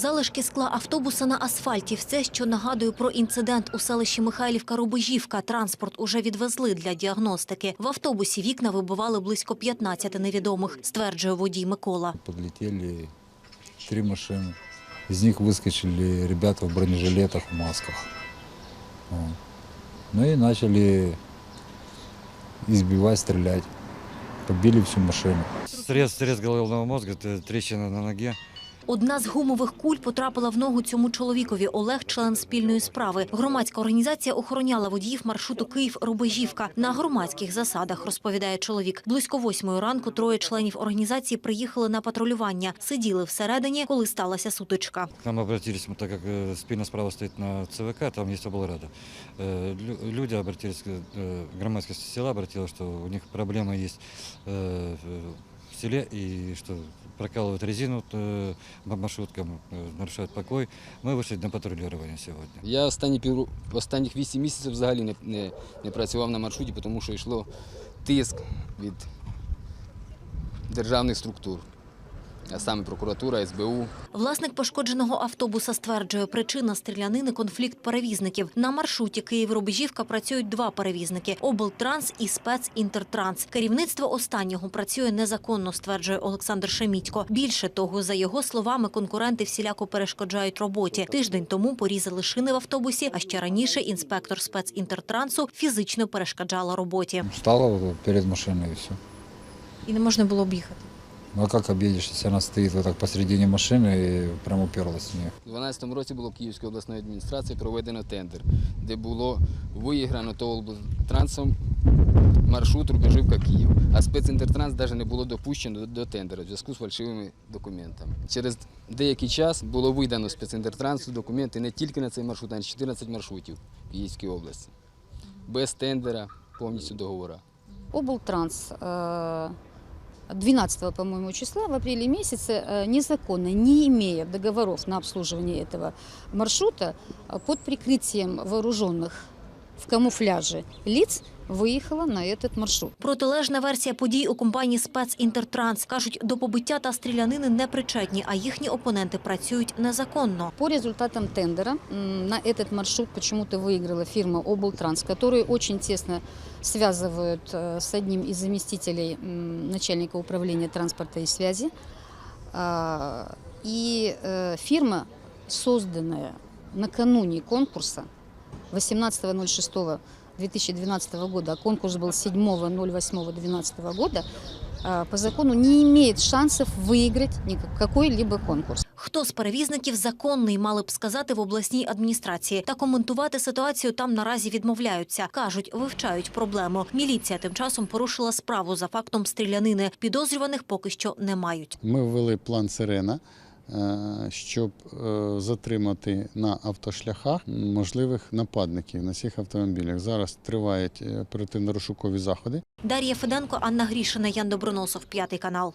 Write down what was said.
Залишки скла автобуса на асфальті. Все, що нагадує про інцидент у селищі Михайлівка-Рубежівка. Транспорт уже відвезли для діагностики. В автобусі вікна вибивали близько 15 невідомих, стверджує водій Микола. Подлетели три машины. Из них выскочили ребята в бронежилетах, в масках. Ну и начали избивать, стрелять. Побили всю машину. Срез, срез головного мозга, т- трещина на ноге. Одна з гумових куль потрапила в ногу цьому чоловікові. Олег – член спільної справи. Громадська організація охороняла водіїв маршруту Київ-Рубежівка на громадських засадах, розповідає чоловік. Близько восьмої ранку троє членів організації приїхали на патрулювання. Сиділи всередині, коли сталася сутичка. К нам обратились, мы, так как э, спина справа стоит на ЦВК, там есть облрада. Э, лю- Люди обратились, э, громадские села обратилась, что у них проблемы есть э, в селе и что прокалывают резину э, по маршруткам, э, нарушают покой. Мы вышли на патрулирование сегодня. Я останні пів останніх 8 місяців взагалі не, не, не працював на маршруті, тому що йшло тиск від державних структур, а саме прокуратура, СБУ. Власник пошкодженого автобуса стверджує, причина стрілянини – конфлікт перевізників. На маршруті Київ-Рубежівка працюють два перевізники – облтранс і спецінтертранс. Керівництво останнього працює незаконно, стверджує Олександр Шемітько. Більше того, за його словами, конкуренти всіляко перешкоджають роботі. Тиждень тому порізали шини в автобусі, а ще раніше інспектор спецінтертрансу фізично перешкоджала роботі. Встала вот перед машиной и все. І не можна було об'їхати. Ну а как объедешь, если она стоит вот так посередине машины и прям уперлась в нее? У 2012 році було Київською обласною адміністрацією проведено тендер, де було виграно то трансом маршрут Рубежівка Київ. А спецінтертранс навіть не було допущено до, до тендеру в зв'язку з фальшивими документами. Через деякий час було видано спецінтертрансу документи не тільки на цей маршрут, а й 14 маршрутів в Київській області. Без тендера, повністю договора. Облтранс э, 12, по-моему, числа в апреле месяце э, незаконно, не имея договоров на обслуживание этого маршрута, э, под прикрытием вооруженных в камуфляже лиц выехала на этот маршрут. Протилежна версія подій у компанії «Спецінтертранс». Кажуть, до побиття та стрілянини не причетні, а їхні опоненти працюють незаконно. По результатам тендера м, на этот маршрут почему-то выиграла фирма Облтранс, которые очень тесно связывают э, с одним из заместителей м, начальника управления транспорта и связи. А, И э, фирма, созданная накануне конкурса 18.06.2012 года, а конкурс был 7.08.2012 года, а, по закону не имеет шансов выиграть какой-либо конкурс. Хто з перевізників законний, мали б сказати в обласній адміністрації. Та коментувати ситуацію там наразі відмовляються. Кажуть, вивчають проблему. Міліція тим часом порушила справу за фактом стрілянини. Підозрюваних поки що не мають. Ми ввели план Сирена, щоб е, затримати на автошляхах можливих нападників на цих автомобілях. Зараз тривають е, оперативно-розшукові заходи. Дар'я Феденко, Анна Грішина, Ян Доброносов, п'ятий канал.